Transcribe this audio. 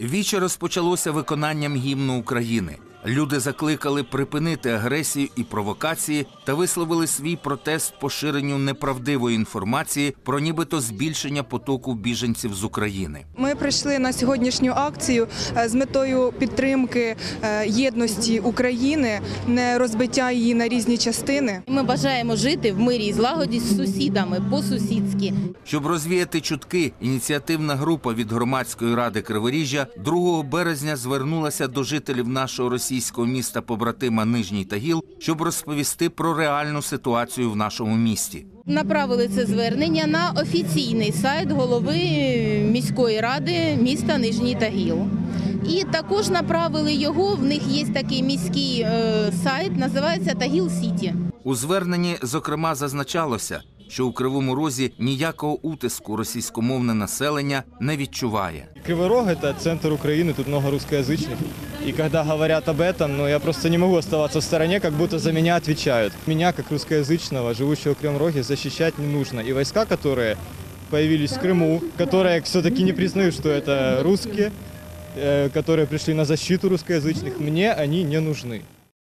Віче розпочалося виконанням гімну України. Люди закликали припинити агресію і провокації та висловили свій протест поширенню неправдивої інформації про нібито збільшення потоку біженців з України. Ми прийшли на сьогоднішню акцію е, з метою підтримки е, єдності України, не розбиття її на різні частини. Ми бажаємо жити в мирі і злагоді з сусідами по-сусідськи. Щоб розвіяти чутки, ініціативна група від громадської ради Криворіжжя 2 березня звернулася до жителів нашого російського міста побратима Нижній Тагіл, щоб розповісти про реальну ситуацію в нашому місті. Направили це звернення на офіційний сайт голови міської ради міста Нижній Тагіл. І також направили його. В них є такий міський е, сайт, називається Тагіл Сіті. У зверненні, зокрема, зазначалося, що у Кривому Розі ніякого утиску російськомовне населення не відчуває. Кривой Рог – это центр Украины, тут много русскоязычных. И когда говорят об этом, ну, я просто не могу оставаться в стороне, как будто за меня отвечают. Меня, как русскоязычного, живущего в Кривом Роге, защищать не нужно. И войска, которые появились в Крыму, которые все-таки не признают, что это русские, э, которые пришли на защиту русскоязычных, мне они не нужны.